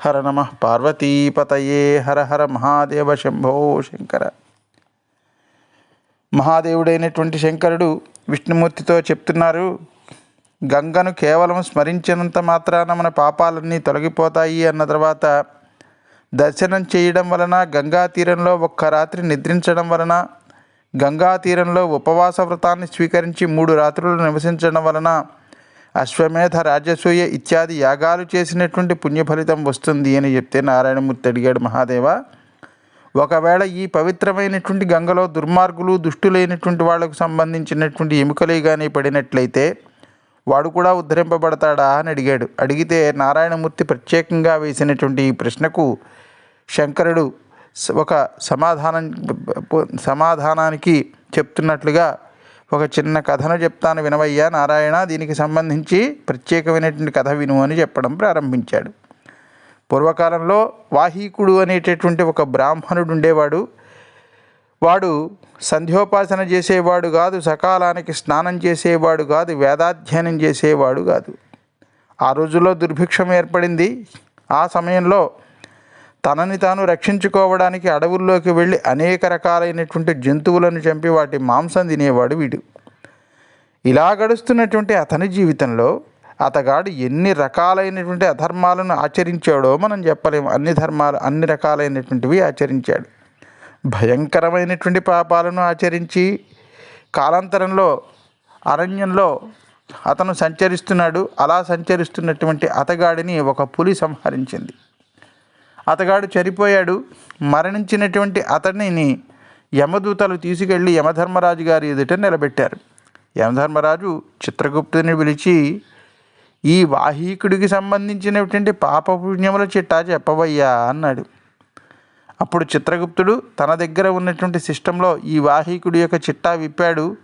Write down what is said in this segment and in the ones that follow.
హర నమ పార్వతీపతయే హర హర మహాదేవ శంభో శంకర. మహాదేవుడైనటువంటి శంకరుడు విష్ణుమూర్తితో చెప్తున్నారు గంగను కేవలం స్మరించినంత మాత్రాన మన పాపాలన్నీ తొలగిపోతాయి అన్న తర్వాత దర్శనం చేయడం వలన గంగా తీరంలో ఒక్క రాత్రి నిద్రించడం వలన గంగా తీరంలో ఉపవాస వ్రతాన్ని స్వీకరించి మూడు రాత్రులు నివసించడం వలన అశ్వమేధ రాజసూయ ఇత్యాది యాగాలు చేసినటువంటి పుణ్యఫలితం వస్తుంది అని చెప్తే నారాయణమూర్తి అడిగాడు మహాదేవ. ఒకవేళ ఈ పవిత్రమైనటువంటి గంగలో దుర్మార్గులు దుష్టులైనటువంటి వాళ్ళకు సంబంధించినటువంటి ఎముకలే కానీ పడినట్లయితే వాడు కూడా ఉద్ధరింపబడతాడా అని అడిగాడు. అడిగితే నారాయణమూర్తి ప్రత్యేకంగా వేసినటువంటి ఈ ప్రశ్నకు శంకరుడు ఒక సమాధానం సమాధానానికి చెప్తున్నట్లుగా ఒక చిన్న కథను చెప్తాను వినవయ్యా. నారాయణ దీనికి సంబంధించి ప్రత్యేకమైనటువంటి కథ విను అని చెప్పడం ప్రారంభించాడు. పూర్వకాలంలో వాహీకుడు అనేటటువంటి ఒక బ్రాహ్మణుడు ఉండేవాడు. వాడు సంధ్యోపాసన చేసేవాడు కాదు సకాలానికి స్నానం చేసేవాడు కాదు వేదాధ్యయనం చేసేవాడు కాదు. ఆ రోజుల్లో దుర్భిక్షం ఏర్పడింది. ఆ సమయంలో తనని తాను రక్షించుకోవడానికి అడవుల్లోకి వెళ్ళి అనేక రకాలైనటువంటి జంతువులను చంపి వాటి మాంసం తినేవాడు వీడు. ఇలా గడుస్తున్నటువంటి అతని జీవితంలో అతగాడు ఎన్ని రకాలైనటువంటి అధర్మాలను ఆచరించాడో మనం చెప్పలేము. అన్ని ధర్మాలు అన్ని రకాలైనటువంటివి ఆచరించాడు. భయంకరమైనటువంటి పాపాలను ఆచరించి కాలాంతరంలో అరణ్యంలో అతను సంచరిస్తున్నాడు. అలా సంచరిస్తున్నటువంటి అతగాడిని ఒక పులి సంహరించింది. అతగాడు చనిపోయాడు. మరణించినటువంటి అతనిని యమదూతలు తీసుకెళ్ళి యమధర్మరాజు గారి ఎదుట నిలబెట్టారు. యమధర్మరాజు చిత్రగుప్తుని పిలిచి ఈ వాహీకుడికి సంబంధించినటువంటి పాపపుణ్యముల చిట్టా చెప్పవయ్యా అన్నాడు. అప్పుడు చిత్రగుప్తుడు తన దగ్గర ఉన్నటువంటి సిస్టంలో ఈ వాహీకుడి యొక్క చిట్టా విప్పాడు.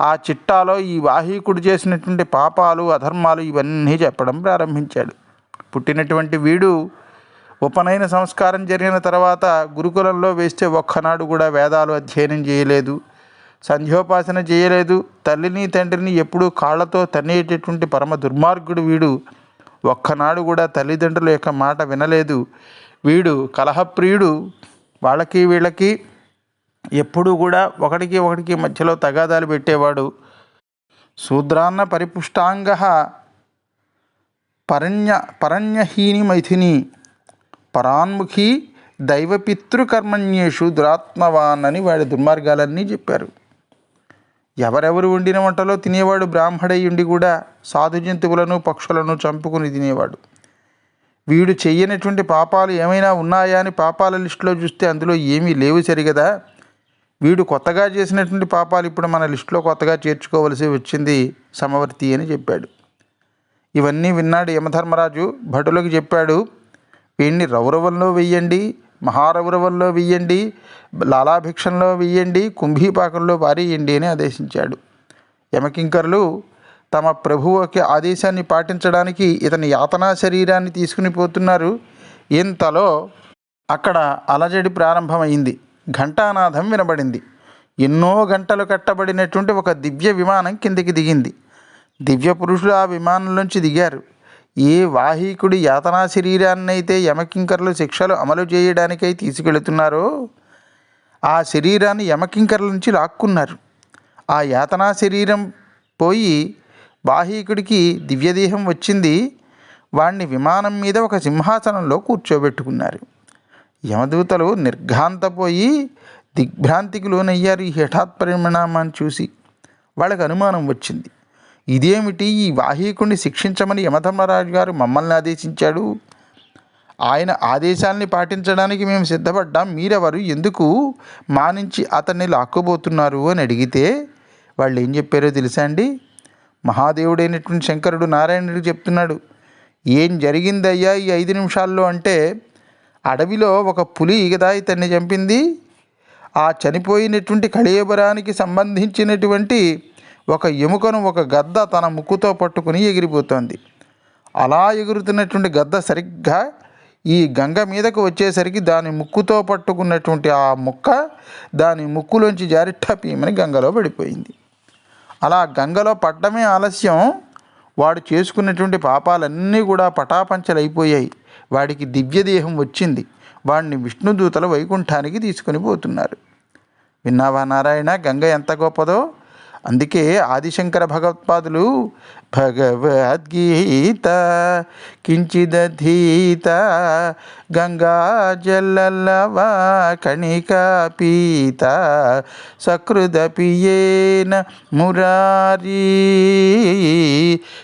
ఆ చిట్టాలో ఈ వాహీకుడు చేసినటువంటి పాపాలు అధర్మాలు ఇవన్నీ చెప్పడం ప్రారంభించాడు. పుట్టినటువంటి వీడు ఉపనయన సంస్కారం జరిగిన తర్వాత గురుకులంలో వేస్తే ఒక్కనాడు కూడా వేదాలు అధ్యయనం చేయలేదు. సంధ్యోపాసన చేయలేదు. తల్లిని తండ్రిని ఎప్పుడూ కాళ్ళతో తన్నేటటువంటి పరమ దుర్మార్గుడు వీడు. ఒక్కనాడు కూడా తల్లిదండ్రుల యొక్క మాట వినలేదు. వీడు కలహప్రియుడు. వాళ్ళకి వీళ్ళకి ఎప్పుడూ కూడా ఒకటికి ఒకటికి మధ్యలో తగాదాలు పెట్టేవాడు. శూద్రాన్న పరిపుష్టాంగ పరణ్య పరణ్యహీని మైథిని పరాన్ముఖి దైవపితృకర్మణ్యేషు దురాత్మవాన్ అని వాడి దుర్మార్గాలన్నీ చెప్పారు. ఎవరెవరు వండిన వంటలో తినేవాడు బ్రాహ్మడై ఉండి కూడా సాధు జంతువులను పక్షులను చంపుకుని తినేవాడు. వీడు చెయ్యనటువంటి పాపాలు ఏమైనా ఉన్నాయా అని పాపాల లిస్టులో చూస్తే అందులో ఏమీ లేవు సరిగదా? వీడు కొత్తగా చేసినటువంటి పాపాలు ఇప్పుడు మన లిస్టులో కొత్తగా చేర్చుకోవలసి వచ్చింది సమవర్తి అని చెప్పాడు. ఇవన్నీ విన్నాడు యమధర్మరాజు. భటులకు చెప్పాడు వీడిని రౌరవంలో వెయ్యండి మహారౌరవంలో వెయ్యండి లాలాభిక్షంలో వెయ్యండి కుంభీపాకంలో పారేయండి అని ఆదేశించాడు. యమకింకరులు తమ ప్రభువుకి ఆదేశాన్ని పాటించడానికి ఇతని యాతనా శరీరాన్ని తీసుకుని పోతున్నారు. ఇంతలో అక్కడ అలజడి ప్రారంభమైంది. ఘంటానాథం వినబడింది. ఎన్నో గంటలు కట్టబడినటువంటి ఒక దివ్య విమానం కిందికి దిగింది. దివ్య పురుషులు ఆ విమానంలోంచి దిగారు. ఏ వాహీకుడి యాతనా శరీరాన్నైతే యమకింకర్లు శిక్షలు అమలు చేయడానికై తీసుకెళుతున్నారో ఆ శరీరాన్ని యమకింకర్ల నుంచి లాక్కున్నారు. ఆ యాతనా శరీరం పోయి బాహీకుడికి దివ్యదేహం వచ్చింది. వాణ్ణి విమానం మీద ఒక సింహాసనంలో కూర్చోబెట్టుకున్నారు. యమదూతలు నిర్ఘాంతపోయి దిగ్భ్రాంతికి లోనయ్యారు ఈ హఠాత్ పరిణామాన్ని చూసి. వాళ్ళకి అనుమానం వచ్చింది. ఇదేమిటి ఈ వాహీకుణ్ణి శిక్షించమని యమధర్మరాజు గారు మమ్మల్ని ఆదేశించాడు? ఆయన ఆదేశాల్ని పాటించడానికి మేము సిద్ధపడ్డాం. మీరెవరు? ఎందుకు? మా నుంచి అతన్ని లాక్కుపోతున్నారు అని అడిగితే వాళ్ళు ఏం చెప్పారో తెలుసా అండి? మహాదేవుడైనటువంటి శంకరుడు నారాయణుడికి చెప్తున్నాడు ఏం జరిగిందయ్యా ఈ ఐదు నిమిషాల్లో? అంటే అడవిలో ఒక పులి కదా ఇతన్ని చంపింది? ఆ చనిపోయినటువంటి కళేబరానికి సంబంధించినటువంటి ఒక ఎముకను ఒక గద్ద తన ముక్కుతో పట్టుకుని ఎగిరిపోతోంది. అలా ఎగురుతున్నటువంటి గద్ద సరిగ్గా ఈ గంగ మీదకు వచ్చేసరికి దాని ముక్కుతో పట్టుకున్నటువంటి ఆ ముక్క దాని ముక్కులోంచి జారి టపీమని గంగలో పడిపోయింది. అలా గంగలో పడ్డమే ఆలస్యం. వాడు చేసుకున్నటువంటి పాపాలన్నీ కూడా పటాపంచలైపోయాయి. వాడికి దివ్యదేహం వచ్చింది. వాడిని విష్ణుదూతల వైకుంఠానికి తీసుకొని పోతున్నారు. విన్నావా నారాయణ గంగ ఎంత గొప్పదో? అందుకే ఆదిశంకర భగవత్పాదులు భగవద్గీత కించిదధీత గంగా జల్లవ కణికా పీత సకృదపియేన మురారీ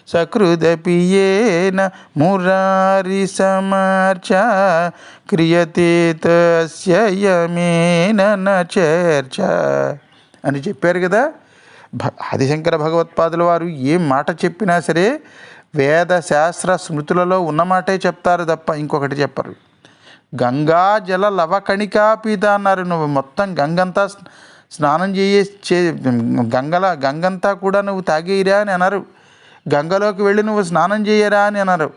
సకృదపియేన మురారి సమర్చ క్రియతే తస్య న చర్చ అని చెప్పారు కదా. ఆదిశంకర భగవత్పాదుల వారు ఏ మాట చెప్పినా సరే వేద శాస్త్ర స్మృతులలో ఉన్న మాటే చెప్తారు తప్ప ఇంకొకటి చెప్పరు. గంగా జల లవకణికా పీత అన్నారు. నువ్వు మొత్తం గంగంతా స్నానం చేయ చే గంగల గంగంతా కూడా నువ్వు తాగేయరా అని అన్నారు గంగలోకి వెళ్ళి నువ్వు స్నానం చేయరా అని అన్నారు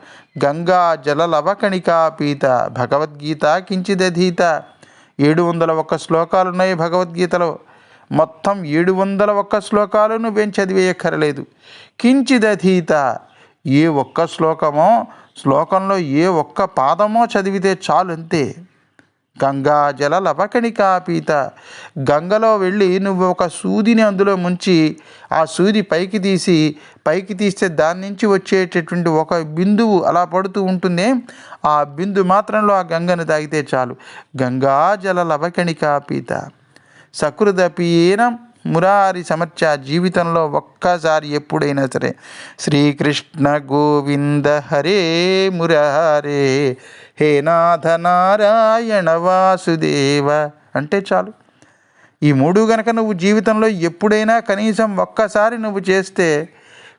గంగా జల లవకణికా పీత భగవద్గీత కించిదధీత. ఏడు వందల ఒక్క శ్లోకాలు ఉన్నాయి భగవద్గీతలో. మొత్తం ఏడు వందల ఒక్క శ్లోకాలు నువ్వేం చదివేయక్కర్లేదు. కించిదతీత ఏ ఒక్క శ్లోకమో శ్లోకంలో ఏ ఒక్క పాదమో చదివితే చాలు అంతే గంగా జల లవకణికాపీత. గంగలో వెళ్ళి నువ్వు ఒక సూదిని అందులో ముంచి ఆ సూది పైకి తీసి పైకి తీస్తే దాని నుంచి వచ్చేటటువంటి ఒక బిందువు అలా పడుతూ ఉంటుంది ఆ బిందు మాత్రంలో ఆ గంగను తాగితే చాలు. గంగా జల లవకణికాపీత. సకృదపీన మురారి సమర్చ జీవితంలో ఒక్కసారి ఎప్పుడైనా సరే. శ్రీకృష్ణ గోవింద హరే మురారే హే నాథ నారాయణ వాసుదేవ అంటే చాలు. ఈ మూడు గనక నువ్వు జీవితంలో ఎప్పుడైనా కనీసం ఒక్కసారి నువ్వు చేస్తే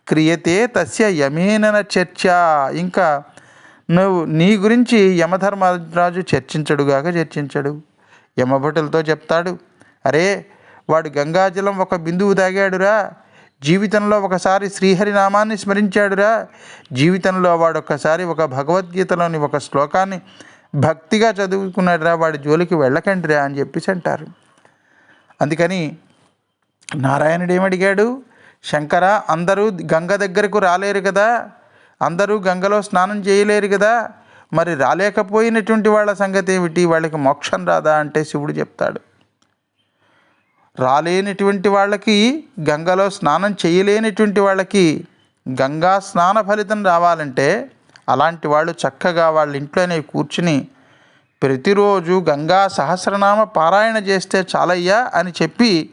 క్రియతే తస్య యమేనన చర్చ. ఇంకా నువ్వు నీ గురించి యమధర్మరాజు చర్చించడుగాక చర్చించడు. యమభటులతో చెప్తాడు. అరే వాడు గంగాజలం ఒక బిందువు తాగాడురా జీవితంలో ఒకసారి శ్రీహరినామాన్ని స్మరించాడురా. జీవితంలో వాడు ఒకసారి ఒక భగవద్గీతలోని ఒక శ్లోకాన్ని భక్తిగా చదువుకున్నాడురా. వాడి జోలికి వెళ్ళకండిరా అని చెప్పేసి అంటారు. అందుకని నారాయణుడు ఏమడిగాడు శంకర అందరూ గంగ దగ్గరకు రాలేరు కదా. అందరూ గంగలో స్నానం చేయలేరు కదా. మరి రాలేకపోయినటువంటి వాళ్ళ సంగతి ఏమిటి వాళ్ళకి మోక్షం రాదా? అంటే శివుడు చెప్తాడు. రాలేనటువంటి వాళ్ళకి గంగలో స్నానం చేయలేనటువంటి వాళ్ళకి గంగా స్నాన ఫలితం రావాలంటే అలాంటి వాళ్ళు చక్కగా వాళ్ళ ఇంట్లోనే కూర్చుని ప్రతిరోజు గంగా సహస్రనామ పారాయణ చేస్తే చాలయ్యా అని చెప్పి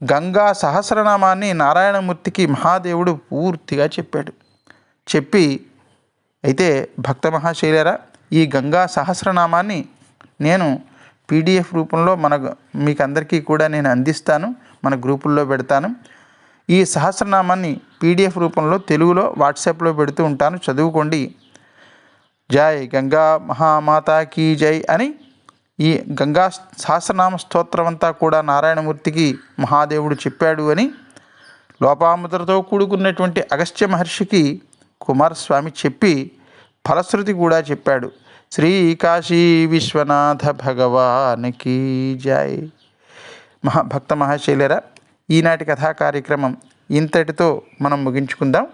గంగా సహస్రనామాన్ని నారాయణమూర్తికి మహాదేవుడు పూర్తిగా చెప్పాడు. చెప్పి అయితే భక్త మహాశైలరా ఈ గంగా సహస్రనామాన్ని నేను పీడిఎఫ్ రూపంలో మన మీకు అందరికీ కూడా నేను అందిస్తాను మన గ్రూపుల్లో పెడతాను. ఈ సహస్రనామాన్ని పీడిఎఫ్ రూపంలో తెలుగులో వాట్సాప్లో పెడుతూ ఉంటాను. చదువుకోండి. జై గంగా మహామాతా కీ జై అని ఈ గంగా సహస్రనామ స్తోత్రం అంతా కూడా నారాయణమూర్తికి మహాదేవుడు చెప్పాడు అని లోపాముద్రతో కూడుకున్నటువంటి అగస్త్య మహర్షికి కుమారస్వామి చెప్పి ఫలశ్రుతి కూడా చెప్పాడు. శ్రీ కాశీ విశ్వనాథ భగవానికి జై. మహాభక్త మహాశైలరా ఈనాటి కథా కార్యక్రమం ఇంతటితో మనం ముగించుకుందాం.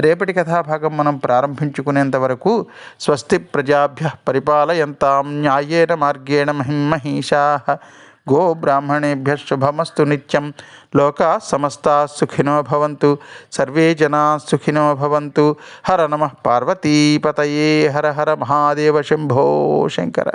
రేపటి కథాభాగం మనం ప్రారంభించుకునేంత వరకు స్వస్తి ప్రజాభ్య పరిపాలయంతాం న్యాయేన మార్గేణ మహిమహీషా గో బ్రాహ్మణేభ్య శుభమస్తు నిత్యం లోకా సమస్తా సుఖినో భవంతు సర్వే జనా సుఖినో భవంతు హర నమ పార్వతీపతయే హర హర మహాదేవ శంభో శంకర